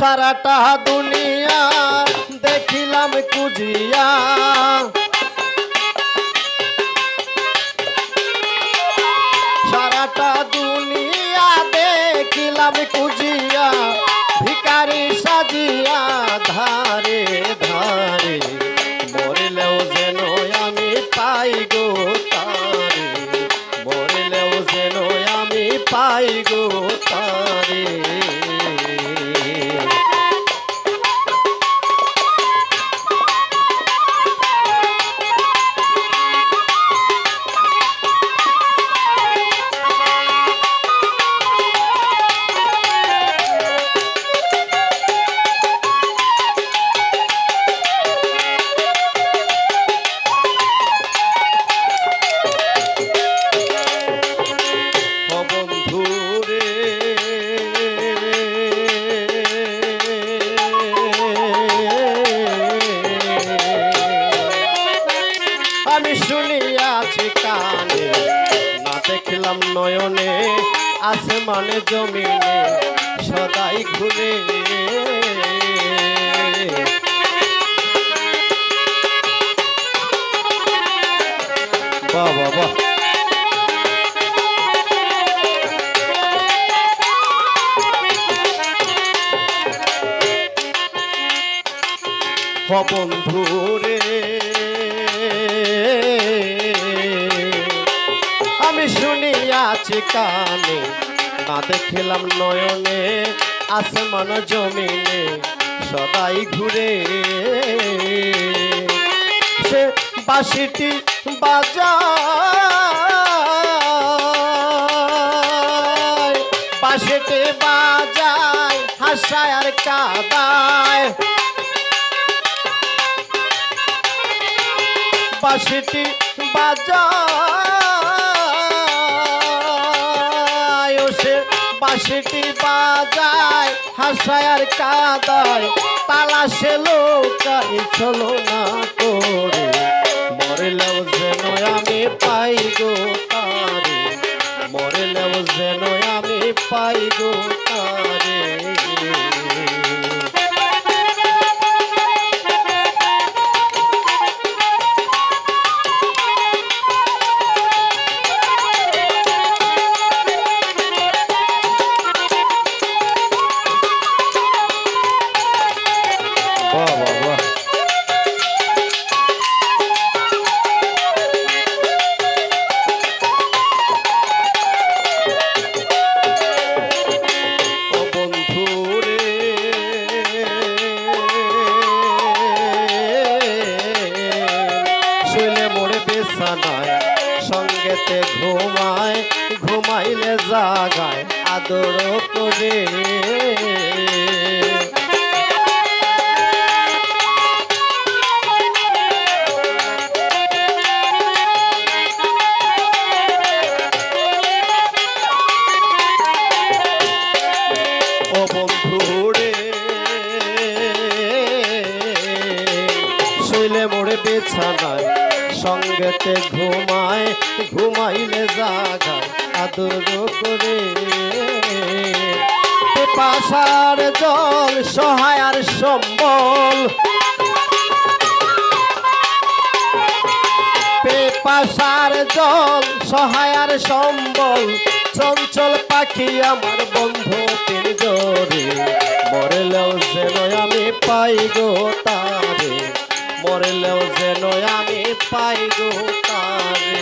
সারাটা দুনিয়া দেখিলাম কুজিয়া সারাটা দুনিয়া দেখিলাম কুজিয়া ভিকারি সাজিয়া ধারে ধারে। মরলেও যেন আমি পাই গো তারে, মরলেও যেন আমি পাই গো তারে। দেখলাম নয়নে মানে জমিনে সদাই ঘুরে বাহ বাহ আমি শুনিয়াছি কানে, না দেখিলাম নয়নে আসমান জমিনে, সদাই ঘুরে। সে বাসিটি বাজায় বাসিটি বাজায়, হাসায় আর কাদায়। বাঁশিটি বাজায় বাঁশিটি বাজায়, হাসায় আর কাদায় তালা সে লোকাই চলো না করে মরলেও যেন আমি পাই গো তারে, মরলেও যেন আমি পাই গো সঙ্গেতে ঘুমায় ঘুমাইলে জাগায় আদর করে। বিছানায় সঙ্গেতে ঘুমায়, ঘুমাইলে জাগায় আদর করে। পাশার জল সহায়ার সম্বল। পেপাসার জল সহায়ার সম্বল। চঞ্চল পাখি আমার বন্ধু তিন জোরে। মরলেও যেন আমি পাই গো তারে। মরলেও যেন আমি পাই গো তারে।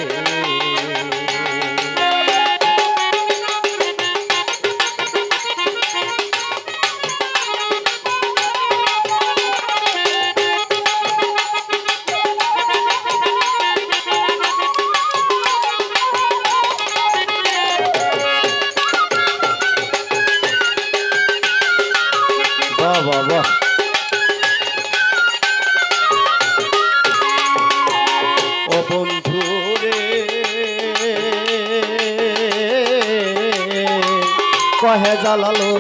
কহে জালালো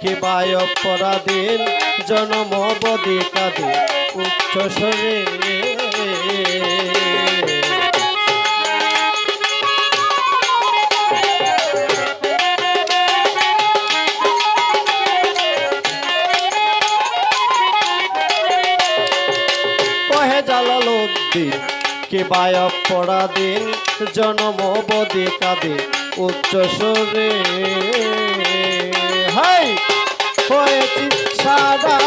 কি বায় পরাধীন জনম বদি কাঁদে উচ্চ স্বরে কহে জালালো দিন কে বায় পরাধীন জনম বদি কাঁদে উচ্চ সুরে হাই! হয়েছি সারা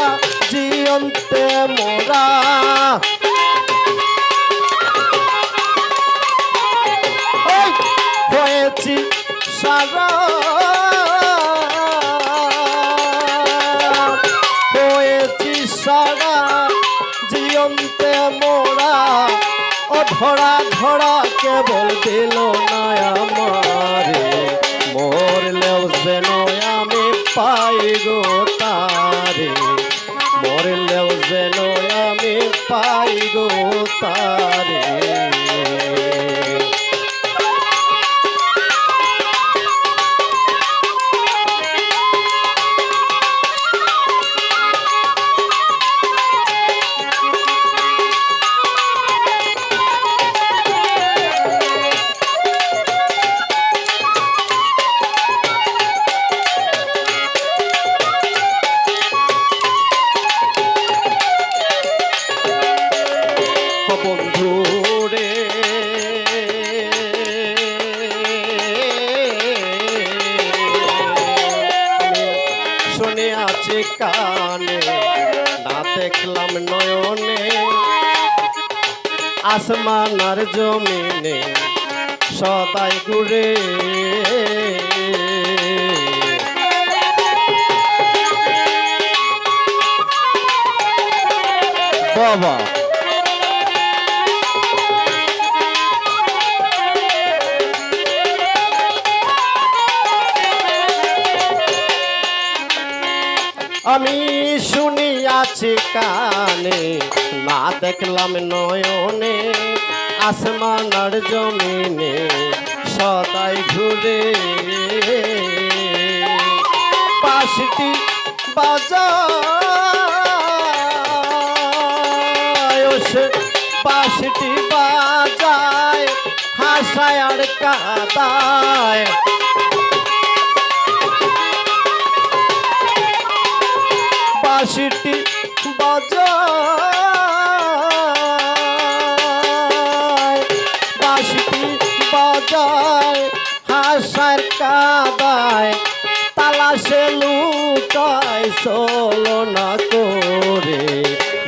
জিয়ন্তে মোরা। হয়েছি সারা হয়েছি সারা জিয়ন্তে মোরা। ও ধরা ধরা কেবল দিল না আমারে। মরলেও যেন আমি পাই গো তারে। মরলেও যেন আমি পাই গো বন্ধু রে শুনে আছে কানে না দেখলাম নয়নে। আসমান আর জমিনে সদাই ঘুরে। বাবা। আমি শুনিয়াছি কানে, না দেখলাম নয়নে, আসমান আর জমিনে সদাই ঘুরে। পাশটি বাজায়, ও পাশটি বাজায়, হাসায় আর কাদায়। লুকায় চলো না করে,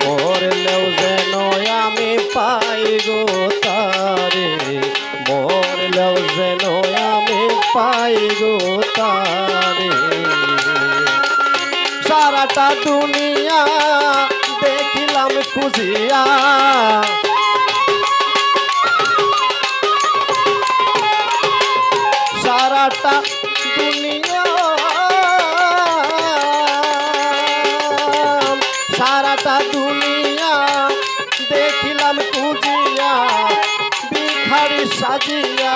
মরলেও যেন আমি পাই গো তারে, মরলেও যেন আমি পাই গো তারে। সারাটা দুনিয়া দেখিলাম খুঁজিয়া সাজিয়া